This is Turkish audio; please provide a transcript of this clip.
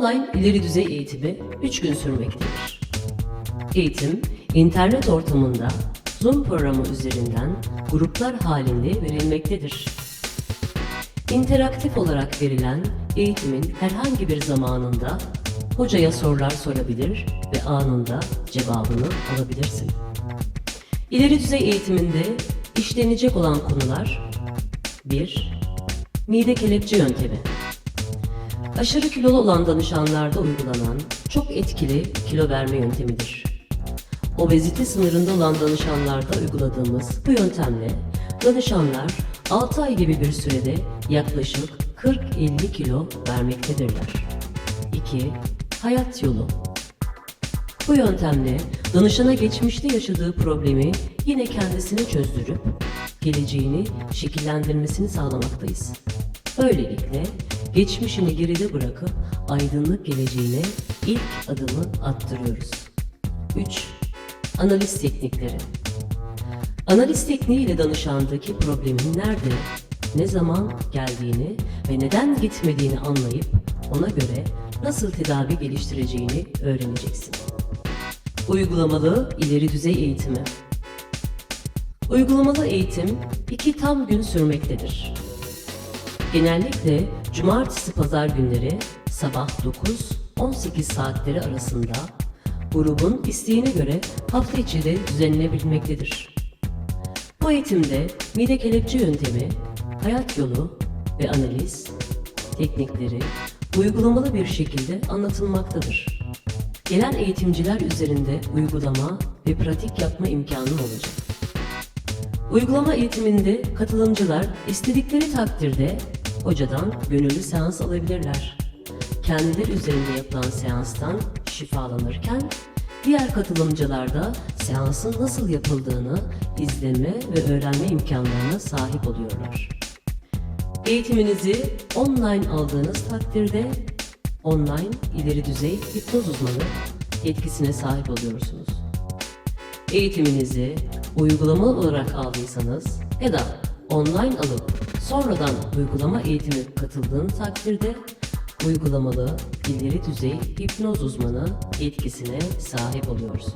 Online ileri düzey eğitimi 3 gün sürmektedir. Eğitim, internet ortamında Zoom programı üzerinden gruplar halinde verilmektedir. İnteraktif olarak verilen eğitimin herhangi bir zamanında hocaya sorular sorabilir ve anında cevabını alabilirsin. İleri düzey eğitiminde işlenecek olan konular 1. Mide kelepçe yöntemi Aşırı kilolu olan danışanlarda uygulanan çok etkili kilo verme yöntemidir. Obezite sınırında olan danışanlarda uyguladığımız bu yöntemle danışanlar 6 ay gibi bir sürede yaklaşık 40-50 kilo vermektedirler. 2. Hayat yolu Bu yöntemle danışana geçmişte yaşadığı problemi yine kendisine çözdürüp geleceğini şekillendirmesini sağlamaktayız. Böylelikle geçmişini geride bırakıp aydınlık geleceğine ilk adımı attırıyoruz. 3. Analiz teknikleri Analiz tekniği ile danışandaki problemin nerede, ne zaman geldiğini ve neden gitmediğini anlayıp ona göre nasıl tedavi geliştireceğini öğreneceksin. Uygulamalı ileri düzey eğitimi Uygulamalı eğitim iki tam gün sürmektedir. Genellikle cumartesi pazar günleri sabah 9-18 saatleri arasında grubun isteğine göre hafta içi de düzenlenebilmektedir. Bu eğitimde mide kelepçe yöntemi, hayat yolu ve analiz teknikleri uygulamalı bir şekilde anlatılmaktadır. Gelen eğitimciler üzerinde uygulama ve pratik yapma imkanı olacak. Uygulama eğitiminde katılımcılar istedikleri takdirde hocadan gönüllü seans alabilirler. Kendileri üzerinde yapılan seanstan şifalanırken diğer katılımcılar da seansın nasıl yapıldığını izleme ve öğrenme imkanlarına sahip oluyorlar. Eğitiminizi online aldığınız takdirde online ileri düzey hipnoz uzmanı yetkisine sahip oluyorsunuz. Eğitiminizi uygulamalı olarak aldıysanız ya da online alıp sonradan uygulama eğitimi katıldığın takdirde uygulamalı ileri düzey hipnoz uzmanı yetkisine sahip oluyorsun.